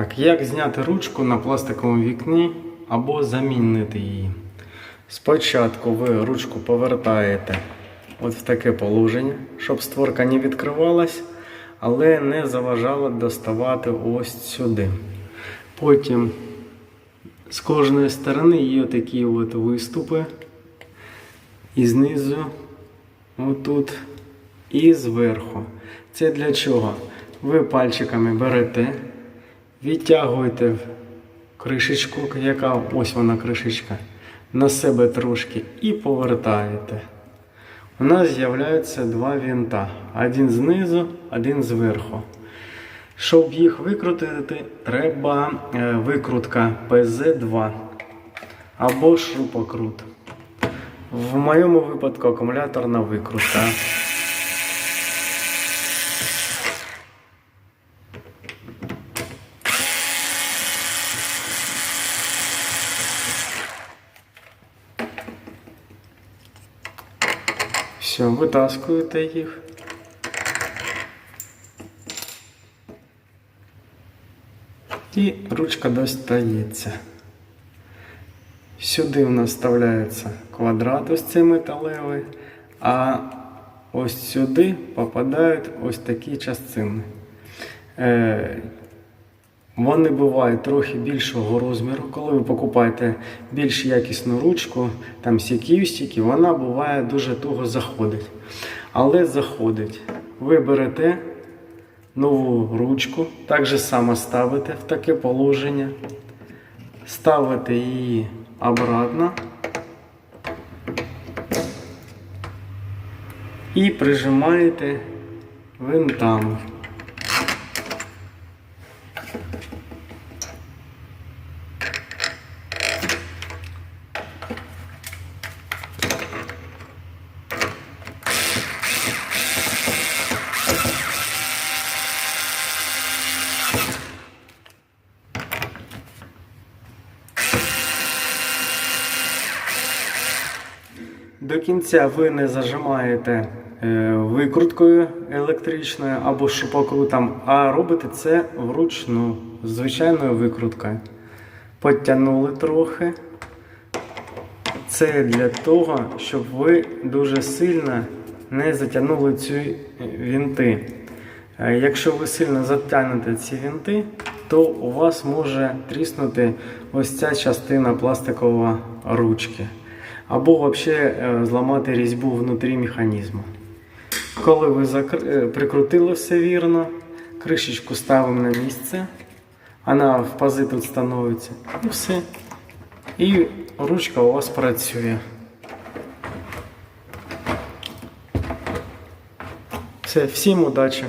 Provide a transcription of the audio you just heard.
Так, як зняти ручку на пластиковому вікні або замінити її? Спочатку ви ручку повертаєте от в таке положення, щоб створка не відкривалась, але не заважала доставати ось сюди. Потім з кожної сторони є такі от виступи. І знизу, отут, і зверху. Це для чого? Ви пальчиками берете, відтягуєте кришечку, яка ось вона кришечка, на себе трошки і повертаєте. У нас з'являються два вінта. Один знизу, один зверху. Щоб їх викрутити, треба е, викрутка PZ2 або шурупокрут. В моєму випадку акумуляторна викрутка. Все, витаскуєте їх. І ручка достається. Сюди у нас вставляється квадрат ось цей металевий, а ось сюди попадають ось такі частини. Вони бувають трохи більшого розміру. Коли ви покупаєте більш якісну ручку, там сіківстики, вона буває дуже туго заходить. Але заходить. Ви берете нову ручку, так же само ставите в таке положення, ставите її обратно і прижимаєте винтами. До кінця ви не зажимаєте е, викруткою електричною або шупокрутом, а робите це вручну, звичайною викруткою. Подтягнули трохи. Це для того, щоб ви дуже сильно не затягнули ці вінти. Е, Якщо ви сильно затягнете ці вінти, то у вас може тріснути ось ця частина пластикової ручки. Або взагалі зламати різьбу внутрі механізму. Коли ви е, прикрутили все вірно, кришечку ставимо на місце, вона в пази тут становиться, і все. І ручка у вас працює. Все, всім удачі!